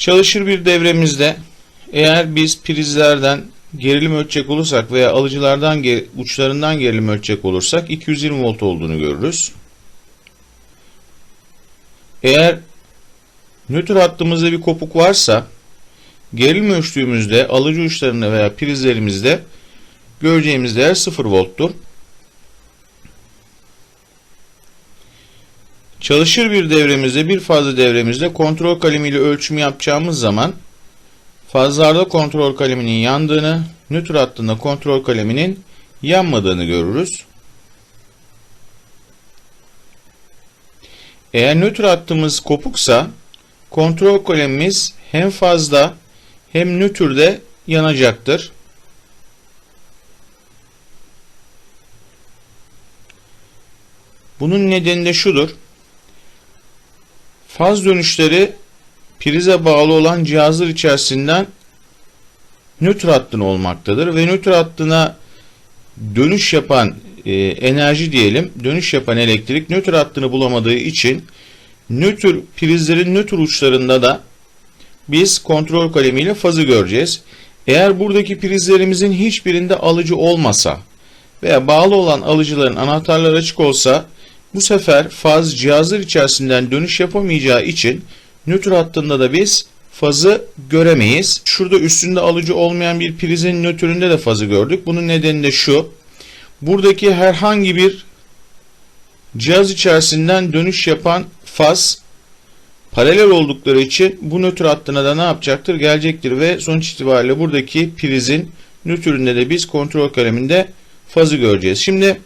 Çalışır bir devremizde eğer biz prizlerden gerilim ölçecek olursak veya alıcılardan uçlarından gerilim ölçecek olursak 220 volt olduğunu görürüz. Eğer nötr hattımızda bir kopuk varsa gerilim ölçtüğümüzde alıcı uçlarında veya prizlerimizde göreceğimiz değer 0 volttur. Çalışır bir devremizde bir fazla devremizde kontrol kalemiyle ölçüm yapacağımız zaman fazlarda kontrol kaleminin yandığını, nötr hattında kontrol kaleminin yanmadığını görürüz. Eğer nötr hattımız kopuksa kontrol kalemimiz hem fazla hem nötrde yanacaktır. Bunun nedeni de şudur. Faz dönüşleri prize bağlı olan cihazlar içerisinden nötr hattına olmaktadır ve nötr hattına dönüş yapan e, enerji diyelim, dönüş yapan elektrik nötr hattını bulamadığı için nötr prizlerin nötr uçlarında da biz kontrol kalemiyle fazı göreceğiz. Eğer buradaki prizlerimizin hiçbirinde alıcı olmasa veya bağlı olan alıcıların anahtarları açık olsa bu sefer faz cihazlar içerisinden dönüş yapamayacağı için nötr hattında da biz fazı göremeyiz. Şurada üstünde alıcı olmayan bir prizin nötründe de fazı gördük. Bunun nedeni de şu. Buradaki herhangi bir cihaz içerisinden dönüş yapan faz paralel oldukları için bu nötr hattına da ne yapacaktır? Gelecektir ve sonuç itibariyle buradaki prizin nötründe de biz kontrol kaleminde fazı göreceğiz. Şimdi